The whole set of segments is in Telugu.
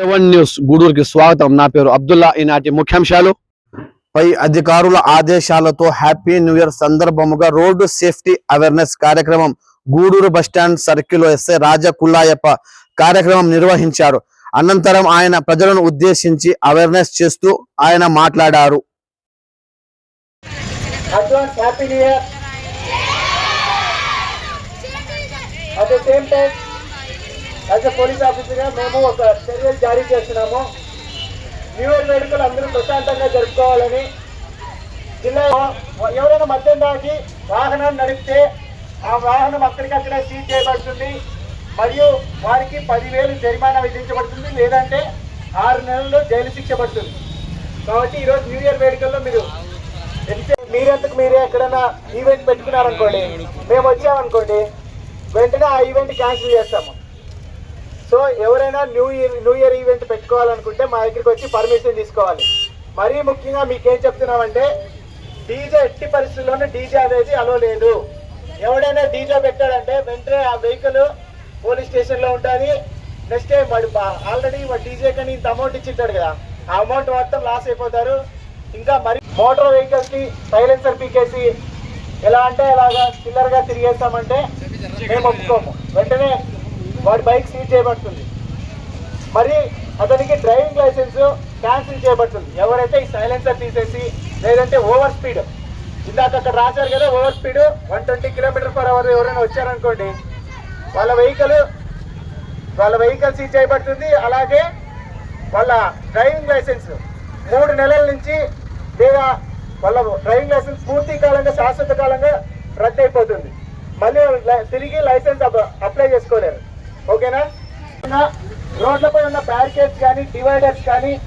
సెవెన్ న్యూస్ గూడూరుకి స్వాగతం. నా పేరు అబ్దుల్లా. ఈనాటి ముఖ్యాంశాలు. పై అధికారుల ఆదేశాలతో హ్యాపీ న్యూ ఇయర్ సందర్భముగా రోడ్డు సేఫ్టీ అవేర్నెస్ కార్యక్రమం Gudur bus stand circle SI Raja Kullayappa కార్యక్రమం నిర్వహించారు. అనంతరం ఆయన ప్రజలను ఉద్దేశించి అవేర్నెస్ చేస్తూ ఆయన మాట్లాడారు. at the same time as a police ఆఫీసర్గా మేము ఒక చర్యలు జారీ చేస్తున్నాము. న్యూ ఇయర్ వేడుకలు అందరూ ప్రశాంతంగా జరుపుకోవాలని జిల్లాలో ఎవరైనా మద్యం దాటి వాహనాన్ని నడిపితే ఆ వాహనం అక్కడికక్కడే సీజ్ చేయబడుతుంది. మరియు వారికి పదివేలు జరిమానా విధించబడుతుంది. లేదంటే ఆరు నెలలు జైలు శిక్ష పడుతుంది. కాబట్టి ఈరోజు న్యూ ఇయర్ వేడుకల్లో మీరు ఎంత- మీరెంతకు మీరే ఎక్కడైనా ఈవెంట్ పెట్టుకున్నారనుకోండి మేము వచ్చామనుకోండి వెంటనే ఆ ఈవెంట్ క్యాన్సిల్ చేస్తాము. ఎవరైనా new year new year event పెట్టుకోవాలనుకుంటే మా దగ్గరికి వచ్చి పర్మిషన్ తీసుకోవాలి. మరీ ముఖ్యంగా మీకేం చెప్తున్నామంటే డీజే ఎట్టి పరిస్థితుల్లోనూ డీజే అనేది అలో లేదు. ఎవడైనా డీజే పెట్టాడంటే వెంటనే ఆ వెహికల్ పోలీస్ స్టేషన్లో ఉంటుంది నెక్స్ట్ టైం వాడు ఆల్రెడీ వాడు డీజే కానీ ఇంత అమౌంట్ ఇచ్చింటాడు కదా. ఆ అమౌంట్ మొత్తం లాస్ అయిపోతారు. ఇంకా మరి మోటార్ వెహికల్స్ సైలెన్సర్ పీకేసి ఎలా అంటే అలాగా చిల్లరగా తిరిగేస్తామంటే మేము ఒప్పుకోము. వెంటనే వాడి బైక్ సీజ్ చేయబడుతుంది. మరి అతనికి డ్రైవింగ్ లైసెన్స్ క్యాన్సిల్ చేయబడుతుంది. ఎవరైతే ఈ సైలెన్సర్ తీసేసి లేదంటే ఓవర్ స్పీడ్. ఇందాక అక్కడ రాశారు కదా over speed one twenty kilometre per hour ఎవరైనా వచ్చారనుకోండి వాళ్ళ వెహికల్ వాళ్ళ వెహికల్ సీజ్ చేయబడుతుంది. అలాగే వాళ్ళ డ్రైవింగ్ లైసెన్స్ మూడు నెలల నుంచి లేదా వాళ్ళ డ్రైవింగ్ లైసెన్స్ పూర్తి కాలంగా శాశ్వత కాలంగా రద్దు అయిపోతుంది. మళ్ళీ తిరిగి లైసెన్స్ అప్లై చేసుకోలేరు. ఓకేనా? రోడ్లపై ఉన్న బ్యారికేడ్స్ కానీ డివైడర్స్ కానీ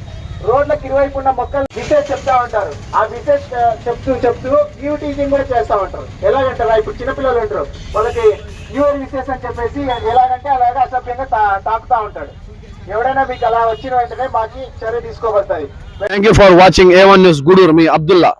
రోడ్లకు ఇరువైపు ఉన్న మొక్కలు విసేజ్ చెప్తా ఉంటారు. ఆ విసేజ్ చెప్తూ చెప్తూ వ్యూ టీచింగ్ కూడా చేస్తూ ఉంటారు. ఎలాగంటారా? ఇప్పుడు చిన్నపిల్లలు ఉంటారు. వాళ్ళకి న్యూ విసేజ్ అని చెప్పేసి ఎలాగంటే అలాగా అసభ్యంగా తా- తాకుతా ఉంటాడు. ఎవడైనా మీకు అలా వచ్చిన వెంటనే మాకి చర్య తీసుకోబడుతుంది thank you for watching A one news Gudur me Abdullah